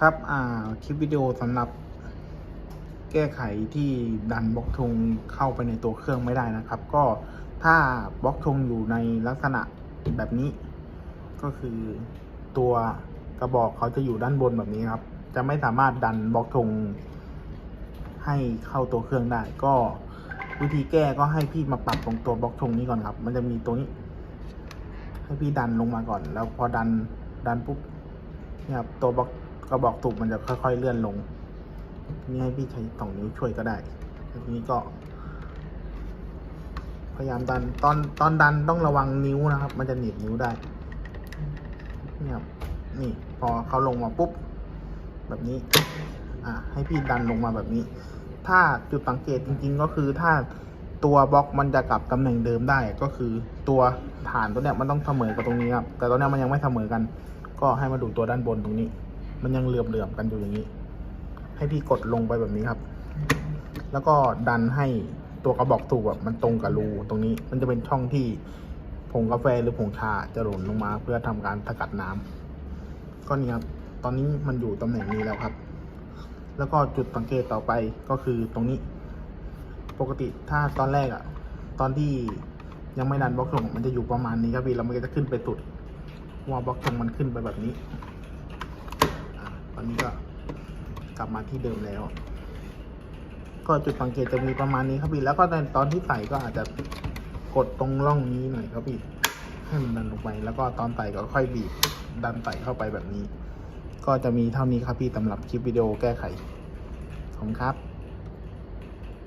ครับอ่าคลิปวิดีโอสำหรับแก้ไขที่ดันบล็อกธงเข้าไปในตัวเครื่องไม่ได้นะครับ ก็ถ้าบล็อกธงอยู่ในลักษณะแบบนี้ ก็คือตัวกระบอกเขาจะอยู่ด้านบนแบบนี้ครับ จะไม่สามารถดันบล็อกธงให้เข้าตัวเครื่องได้ ก็วิธีแก้ก็ให้พี่มาปรับตรงตัวบล็อกธงนี้ก่อนครับ มันจะมีตัวนี้ ให้พี่ดันลงมาก่อน แล้วพอดันดันปุ๊บเนี่ยครับตัวบล็อก กระบอกตูบมันจะค่อยๆเลื่อนลง นี่ให้พี่ใช้สองนิ้วช่วยก็ได้ทีนี้ก็ พยายามดันตอนตอนดันต้องระวังนิ้วนะครับ มันจะหนีบนิ้วได้นี่ครับนี่พอเขาลงมาปุ๊บ แบบนี้ อะให้พี่ดันลงมาแบบนี้ ถ้าจุดสังเกตจริง ๆ ก็คือถ้าตัวบล็อกมันจะกลับตำแหน่งเดิมได้ก็คือตัวฐานตัวเนี้ยมันต้องเสมอกับตรงนี้ครับแต่ตอนเนี้ยมันยังไม่เสมอกัน ก็ให้มาดูตัวด้านบนตรงนี้ มันยังเหลื่อมๆกันอยู่อย่างนี้ ให้พี่กดลงไปแบบนี้ครับ แล้วก็ดันให้ตัวกระบอกสูบแบบมันตรงกับรูตรงนี้ มันจะเป็นช่องที่ผงกาแฟหรือผงชาจะหล่นลงมา เพื่อทำการสกัดน้ำก็นี่ครับ ตอนนี้มันอยู่ตำแหน่งนี้แล้วครับ แล้วก็จุดสังเกตต่อไปก็คือตรงนี้ ปกติถ้าตอนแรกอะตอนที่ยังไม่ดันบล็อกส่งมันจะอยู่ประมาณนี้ครับพี่แล้วมันก็จะขึ้นไปสุดว่าบล็อกส่งมันขึ้นไปแบบนี้อะต อนนี้ก็กลับมาที่เดิมแล้ว ก็จุดสังเกตจะมีประมาณนี้ครับพี่แล้วก็ในตอนที่ใส่ก็อาจจะกดตรงร่องนี้หน่อยครับพี่ให้มันดันลงไป แล้วก็ตอนใส่ก็ค่อยบีบดันใส่เข้าไปแบบนี้ ก็จะมีเท่านี้ครับพี่สำหรับคลิปวิดีโอแก้ไขขอบคุณครับ